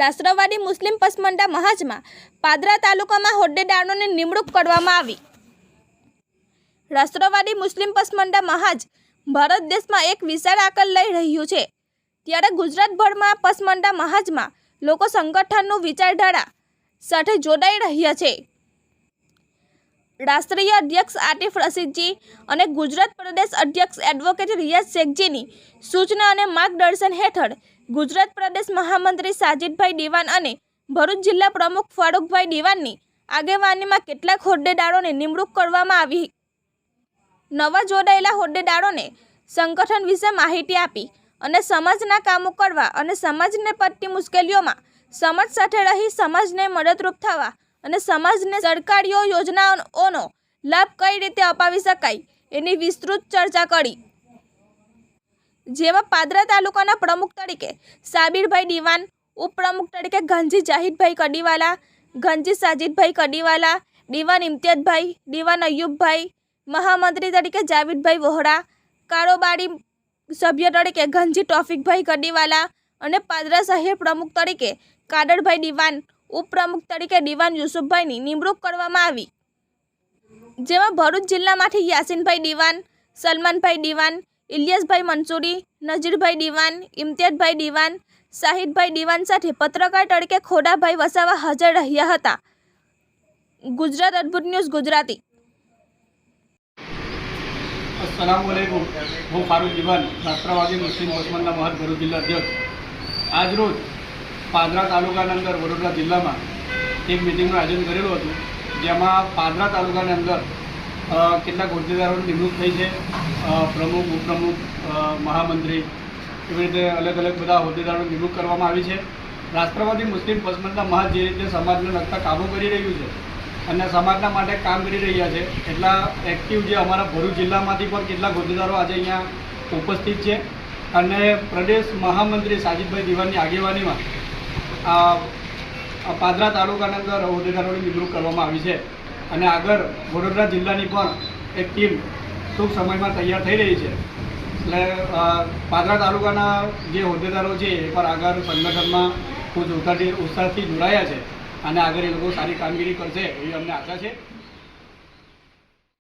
રાષ્ટ્રવાદી મુસ્લિમ પસમંડા મહાજમાં પાદરા તાલુકામાં હોદ્દેદારોની નિમણૂક કરવામાં આવી. રાષ્ટ્રવાદી મુસ્લિમ પસમંડા મહાજ ભારત દેશમાં એક વિશાળ આકલ લઈ રહ્યું છે. ત્યારે ગુજરાતભરમાં પસમંડા મહાજમાં લોકો સંગઠનનું વિચારધારા સાથે જોડાઈ રહ્યા છે. રાષ્ટ્રીય અધ્યક્ષ આતિફ રશીદજી અને ગુજરાત પ્રદેશ અધ્યક્ષ એડવોકેટ રિયાઝ શેખજીની સૂચના અને માર્ગદર્શન હેઠળ ગુજરાત પ્રદેશ મહામંત્રી સાજિદભાઈ દિવાન અને ભરૂચ જિલ્લા પ્રમુખ ફારૂકભાઈ દિવાનની આગેવાનીમાં કેટલાક હોદ્દેદારોને નિમણૂક કરવામાં આવી. નવા જોડાયેલા હોદ્દેદારોને સંગઠન વિશે માહિતી આપી અને સમાજના કામો કરવા અને સમાજને પડતી મુશ્કેલીઓમાં સમાજ સાથે રહી સમાજને મદદરૂપ થવા અને સમાજને સરકારીઓ યોજનાઓનો લાભ કઈ રીતે અપાવી શકાય એની વિસ્તૃત ચર્ચા કરી. જેમાં પાદરા તાલુકાના પ્રમુખ તરીકે સાબિરભાઈ દિવાન ઉપપ્રમુખ તરીકે ગંજી જાહિદભાઈ કડીવાલા, ગંજી સાજિદભાઈ કડીવાલા દિવાન ઇમ્તિયાદભાઈ દિવાન અયુબભાઈ, મહામંત્રી તરીકે જાવીદભાઈ વોહરા, કારોબારી સભ્ય તરીકે ગંજી ટોફિકભાઈ કડીવાલા અને પાદરા શહેર પ્રમુખ તરીકે કાદરભાઈ દિવાન ઉપપ્રમુખ તરીકે દિવાન યુસુફભાઈની નિમણૂક કરવામાં આવી. જેમાં ભરૂચ જિલ્લામાંથી યાસીનભાઈ દિવાન સલમાનભાઈ દિવાન ઇલિયાસભાઈ મંસૂરી નજીરભાઈ દિવાન ઇમ્તિયાઝભાઈ દિવાન શાહિદભાઈ દિવાન સાથે પત્રકાર તરીકે ખોડાભાઈ વસાવા હાજર રહ્યા હતા. ગુજરાત અદ્ભુત ન્યૂઝ ગુજરાતી. અસલામુઅલૈકુમ હું ફારૂક દિવાન રાષ્ટ્રવાદી મુસ્લિમ પસમંદના મહદ ભરૂચ જિલ્લા અધ્યક્ષ. આજરોજ પાદરા તાલુકાના અંદર વડોદરા જિલ્લામાં એક મિટિંગનું આયોજન કરેલું હતું, જેમાં પાદરા તાલુકાની અંદર કેટલાક હોદ્દેદારોની નિમણૂક થઈ છે. પ્રમુખ, ઉપપ્રમુખ મહામંત્રી એવી રીતે અલગ અલગ બધા હોદ્દેદારોની નિમણૂક કરવામાં આવી છે. રાષ્ટ્રવાદી, મુસ્લિમ પસમંદના મહાજ જે રીતે સમાજને લગતા કામો કરી રહ્યું છે અને સમાજના માટે કામ કરી રહ્યા છે, એટલા એક્ટિવ જે અમારા ભરૂચ જિલ્લામાંથી પણ કેટલાક હોદ્દેદારો આજે અહીંયા ઉપસ્થિત છે. અને પ્રદેશ મહામંત્રી સાજીદભાઈ દિવાનની આગેવાનીમાં પાદરા તાલુકાના અંદર હોદ્દેદારોની નિમણૂક કરવામાં આવી છે. અને આગળ વડોદરા જિલ્લાની પણ એક ટીમ ટૂંક સમયમાં તૈયાર થઈ રહી છે. એટલે પાદરા તાલુકાના જે હોદ્દેદારો છે એ પણ આગળ સંગઠનમાં ખૂબ ઉત્સાહથી ઉત્સાહથી જોડાયા છે અને આગળ એ લોકો સારી કામગીરી કરશે એવી અમને આશા છે.